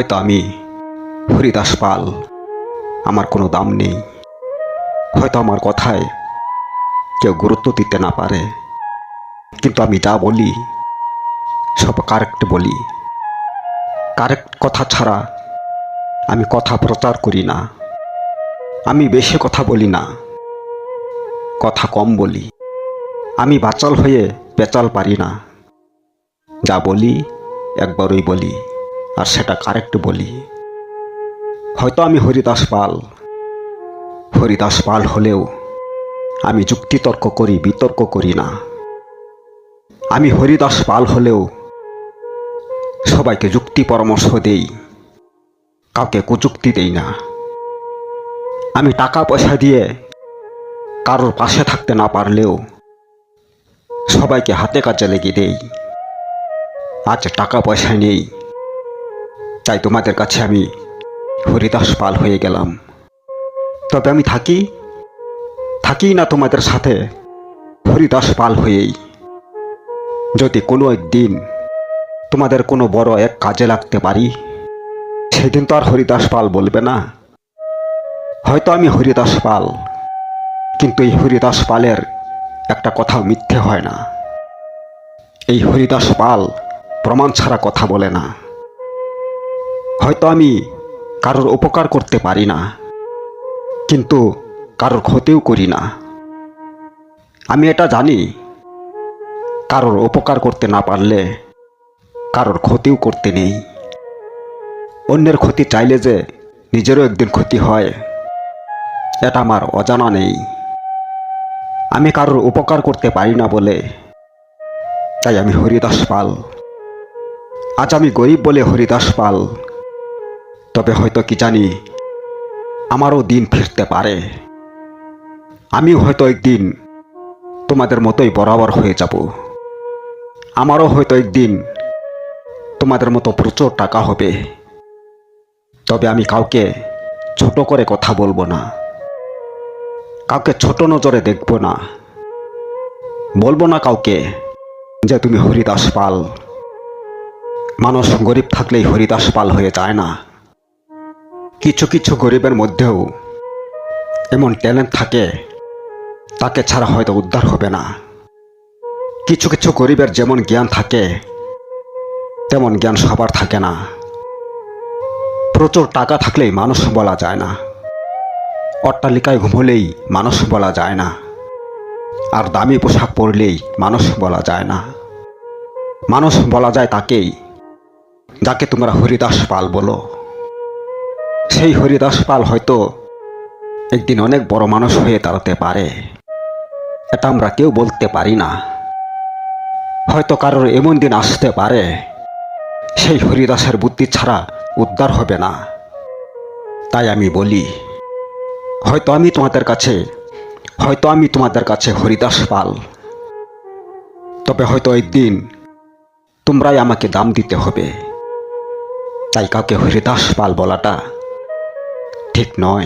হয়তো আমি হরিদাস পাল। আমার কোনো দাম নেই। হয়তো আমার কথায় কেউ গুরুত্ব দিতে না পারে। কিন্তু আমি যা বলি, সব কারেক্ট বলি। কারেক্ট কথা ছাড়া আমি কথা প্রচার করি না। আমি বেশি কথা বলি না। কথা কম বলি। আমি বাচাল হয়ে পেচাল পারি না। যা বলি, একবারই বলি। আর সেটা কারেক্ট বলি। হয়তো আমি হরিদাস পাল। হরিদাস পাল হলেও আমি যুক্তিতর্ক করি, বিতর্ক করি না। আমি হরিদাস পাল হলেও সবাইকে যুক্তি পরামর্শ দেই, কাউকে কুযুক্তি দেই না। আমি টাকা পয়সা দিয়ে কারোর পাশে থাকতে না পারলেও সবাইকে হাতে কাজে লেগে দেই। আজ টাকা পয়সা নেই। তাই তোমাদের কাছে আমি হরিদাস পাল হয়ে গেলাম। তবে আমি থাকি থাকি না তোমাদের সাথে হরিদাস পাল হয়েই। যদি কোনো একদিন তোমাদের কোনো বড় এক কাজে লাগতে পারি, সেদিন তো আর হরিদাস পাল বলবে না। হয়তো আমি হরিদাস পাল, কিন্তু এই হরিদাস পালের একটা কথাও মিথ্যে হয় না। এই হরিদাস পাল প্রমাণ ছাড়া কথা বলে না। হয়তো আমি কারোর উপকার করতে পারি না, কিন্তু কারোর ক্ষতিও করি না। আমি এটা জানি, কারোর উপকার করতে না পারলে কারোর ক্ষতিও করতে নেই। অন্যের ক্ষতি চাইলে যে নিজেরও একদিন ক্ষতি হয়, এটা আমার অজানা নেই। আমি কারোর উপকার করতে পারি না বলে, তাই আমি হরিদাস পাল। আজ আমি গরিব বলে হরিদাস পাল। তবে হয়তো কি জানি, আমারও দিন ফিরতে পারে। আমিও হয়তো একদিন তোমাদের মতোই বরাবর হয়ে যাব। আমারও হয়তো একদিন তোমাদের মতো প্রচুর টাকা হবে। তবে আমি কাউকে ছোট করে কথা বলব না। কাউকে ছোট নজরে দেখব না। বলব না কাউকে যে তুমি হরিদাস পাল। মানুষ গরিব থাকলেই হরিদাস পাল হয়ে যায় না। কিছু কিছু গরিবের মধ্যেও এমন ট্যালেন্ট থাকে, তাকে ছাড়া হয়তো উদ্ধার হবে না। কিছু কিছু গরিবের যেমন জ্ঞান থাকে, তেমন জ্ঞান সবার থাকে না। প্রচুর টাকা থাকলেই মানুষ বলা যায় না। অট্টালিকায় ঘুমলেই মানুষ বলা যায় না। আর দামি পোশাক পরলেই মানুষ বলা যায় না। মানুষ বলা যায় তাকেই, যাকে তোমরা হরিদাস পাল বলো। সেই হরিদাস পাল হয়তো একদিন অনেক বড় মানুষ হয়ে দাঁড়াতে পারে। এটা আমরা কেউ বলতে পারি না। হয়তো কারোর এমন দিন আসতে পারে। সেই হরিদাসের বুদ্ধি ছাড়া উদ্ধার হবে না। তাই আমি বলি, হয়তো আমি তোমাদের কাছে, হয়তো আমি তোমাদের কাছে হরিদাস পাল। তবে হয়তো একদিন তোমরাই আমাকে দাম দিতে হবে। তাই কাউকে হরিদাস পাল বলাটা เทคน้อย